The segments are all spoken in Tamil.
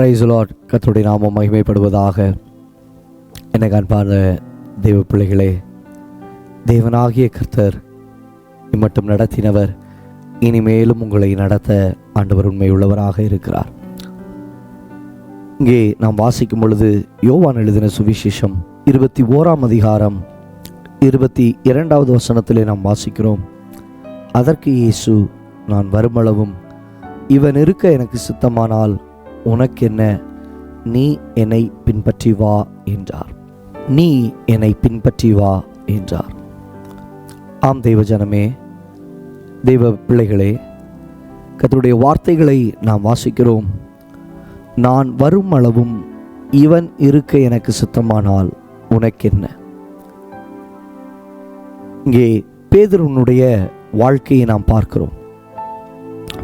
ப்ரைஸ் லார்ட் கத்தருடைய நாமம் மகிமைப்படுவதாக. என்னை காண்பார்ந்த தெய்வ பிள்ளைகளே தேவனாகிய கர்த்தர் இம்மட்டும் நடத்தினவர் இனிமேலும் உங்களை நடத்த ஆண்டவர் உண்மையுள்ளவராக இருக்கிறார். இங்கே நாம் வாசிக்கும் பொழுது யோவான் எழுதின சுவிசேஷம் இருபத்தி ஓராம் அதிகாரம் இருபத்தி இரண்டாவது வசனத்திலே நாம் வாசிக்கிறோம். அதற்கு இயேசு நான் வருமளவும் இவன் இருக்க எனக்கு சித்தமானால் உனக்கென்ன? நீ என்னை பின்பற்றி வா என்றார். நீ என்னை பின்பற்றி வா என்றார். ஆம் தெய்வ ஜனமே தெய்வ பிள்ளைகளே கர்த்தருடைய வார்த்தைகளை நாம் வாசிக்கிறோம். நான் வரும் அளவும் இவன் இருக்க எனக்கு சுத்தமானால் உனக்கென்ன? இங்கே பேதுருனுடைய வாழ்க்கையை நாம் பார்க்கிறோம்.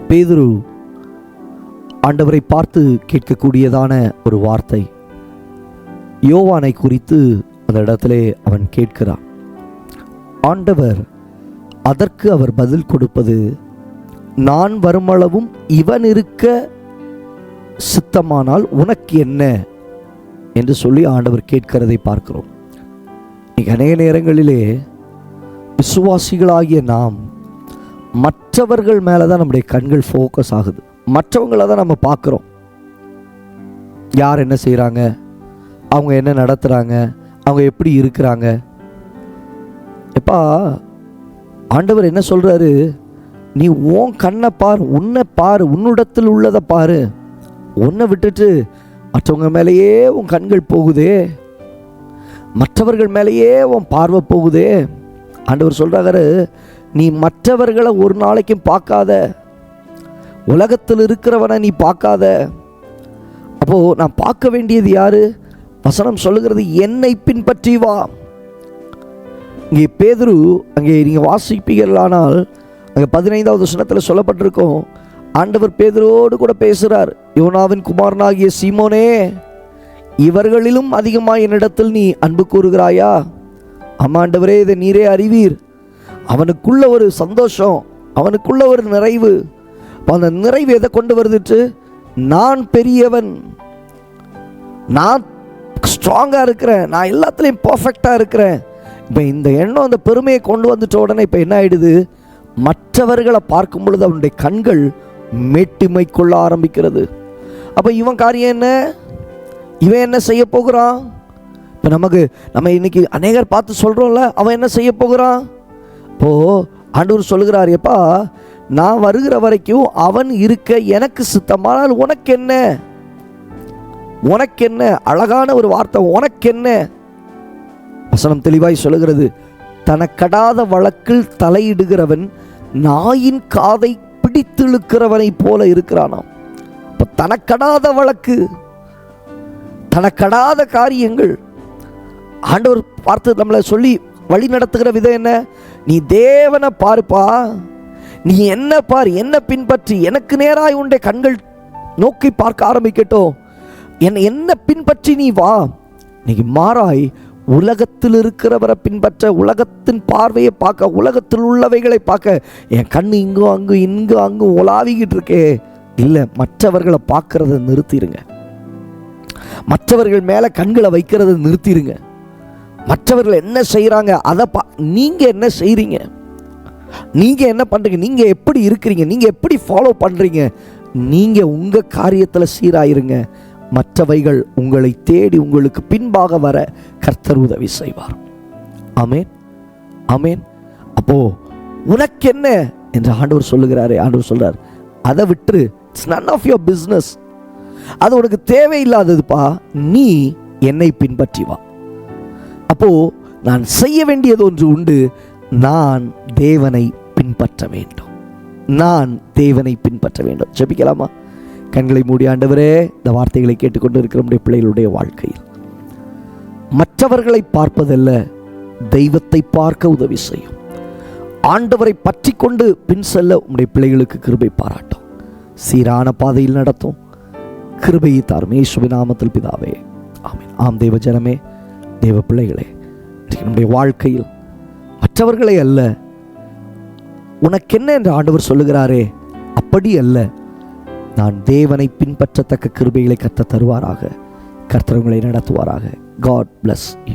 பேதுரு ஆண்டவரை பார்த்து கேட்கக்கூடியதான ஒரு வார்த்தை. யோவானை குறித்து அந்த இடத்திலே அவன் கேட்கிறான். ஆண்டவர் அதற்கு அவர் பதில் கொடுப்பது நான் வருமளவும் இவன் இருக்க சித்தமானால் உனக்கு என்ன? என்று சொல்லி ஆண்டவர் கேட்கிறதை பார்க்கிறோம். அநேக நேரங்களிலே விசுவாசிகளாகிய நாம் மற்றவர்கள் மேலே தான் நம்முடைய கண்கள் ஃபோக்கஸ் ஆகுது. மற்றவங்கள தான் நம்ம பார்க்குறோம். யார் என்ன செய்கிறாங்க அவங்க என்ன நடத்துகிறாங்க அவங்க எப்படி இருக்கிறாங்க? எப்பா ஆண்டவர் என்ன சொல்கிறாரு நீ உன் கண்ணை பார் உன்னை பார் உன்னிடத்தில் உள்ளதை பார். உன்னை விட்டுட்டு மற்றவங்க மேலேயே உன் கண்கள் போகுதே. மற்றவர்கள் மேலேயே உன் பார்வை போகுதே. ஆண்டவர் சொல்கிறாரு நீ மற்றவர்களை ஒரு நாளைக்கும் பார்க்காத. உலகத்தில் இருக்கிறவனை நீ பார்க்காத. அப்போது நான் பார்க்க வேண்டியது யாரு? வசனம் சொல்லுகிறது என்னை பின்பற்றி வா. இங்கே பேதுரு அங்கே நீங்கள் வாசிப்பீர்களானால் அங்கே பதினைந்தாவது வசனத்தில் சொல்லப்பட்டிருக்கோம். ஆண்டவர் பேதுரோடு கூட பேசுகிறார் யோனாவின் குமாரனாகிய சீமோனே இவர்களிலும் அதிகமாக என்னிடத்தில் நீ அன்பு கூறுகிறாயா? ஆமாண்டவரே இதை நீரே அறிவீர். அவனுக்குள்ள ஒரு சந்தோஷம் அவனுக்குள்ள ஒரு நிறைவு. அந்த நிறைவு எதை கொண்டு வருதுட்டு நான் பெரியவன். நான் ஸ்ட்ராங்காக இருக்கிறேன். நான் எல்லாத்துலேயும் பர்ஃபெக்டாக இருக்கிறேன். இப்போ இந்த எண்ணம் அந்த பெருமையை கொண்டு வந்துட்ட உடனே இப்போ என்ன ஆகிடுது மற்றவர்களை பார்க்கும் பொழுது அவனுடைய கண்கள் மேட்டிமை கொள்ள ஆரம்பிக்கிறது. அப்போ இவன் காரியம் என்ன? இவன் என்ன செய்ய போகிறான்? இப்போ நமக்கு நம்ம இன்னைக்கு அநேகர் பார்த்து சொல்கிறோம்ல அவன் என்ன செய்ய போகிறான்? இப்போ ஆண்டவர் சொல்லுகிறார் எப்பா நான் வருகிற வரைக்கும் அவன் இருக்க எனக்கு சித்தமானால் உனக்கு என்ன உனக்கு என்ன அழகான ஒரு வார்த்தை உனக்கு என்ன வசனம் தெளிவாய் சொல்லுகிறது. தனக்கடாத வழக்கில் தலையிடுகிறவன் நாயின் காதை பிடித்திழுக்கிறவனை போல இருக்கிறானாம். இப்போ தனக்கடாத வழக்கு தனக்கடாத காரியங்கள். ஆண்டவர் பார்த்து நம்மளை சொல்லி வழி நடத்துகிற விதம் என்ன? நீ தேவனை பார்ப்பா. நீ என்ன பார் என்ன பின்பற்றி எனக்கு நேராய் உண்டை கண்கள் நோக்கி பார்க்க ஆரம்பிக்கட்டும். என்ன என்ன பின்பற்றி நீ வா. நீ மாறாய் உலகத்தில் இருக்கிறவரை பின்பற்ற உலகத்தின் பார்வையை பார்க்க உலகத்தில் உள்ளவைகளை பார்க்க என் கண் இங்கும் அங்கும் இங்கும் அங்கும் உலாவிக்கிட்டு இருக்கே. இல்லை மற்றவர்களை பார்க்கறத நிறுத்திடுங்க மற்றவர்கள் மேலே கண்களை வைக்கிறத நிறுத்திடுங்க மற்றவர்கள் என்ன செய்கிறாங்க அதை பா நீங்கள் என்ன செய்கிறீங்க நீங்கள் என்ன பண்ணுறீங்க நீங்கள் எப்படி இருக்கிறீங்க? நீங்கள் எப்படி ஃபாலோ பண்ணுறீங்க நீங்கள் உங்கள் காரியத்தில் சீராயிருங்க. மற்றவைகள் உங்களை தேடி உங்களுக்கு பின்பாக வர கர்த்தர் உதவி செய்வார். ஆமேன். ஆமேன். அப்போ உனக்கு என்ன என்று ஆண்டவர் சொல்லுகிறாரே ஆண்டவர் சொல்றார் அதை விட்டு it's none of your business அது உனக்கு தேவையில்லாததுப்பா. நீ என்னை பின்பற்றி வா. அப்போ நான் செய்ய வேண்டியது ஒன்று உண்டு. நான் தேவனை பின்பற்ற வேண்டும். நான் தேவனை பின்பற்ற வேண்டும். ஜபிக்கலாமா? கண்களை மூடி ஆண்டவரே இந்த வார்த்தைகளை கேட்டுக்கொண்டு இருக்கிற நம்முடைய பிள்ளைகளுடைய வாழ்க்கையில். மற்றவர்களை பார்ப்பதல்ல தெய்வத்தை பார்க்க உதவி செய்யும். ஆண்டவரை பற்றி கொண்டு பின் செல்ல உங்களுடைய பிள்ளைகளுக்கு கிருபை பாராட்டும். சீரான பாதையில் நடத்தும். கிருபையை தாரும். இயேசுவின் நாமத்தில் பிதாவே ஆமீன். ஆம் தேவ ஜனமே தேவ பிள்ளைகளே நம்முடைய வாழ்க்கையில் மற்றவர்களை அல்ல. உனக்கென்ன என்று ஆண்டவர் சொல்லுகிறாரே அப்படி அல்ல. நான் தேவனை பின்பற்றத்தக்க கிருபைகளை கத்த தருவாராக. கர்த்தர் உங்களை நடத்துவாராக. God bless you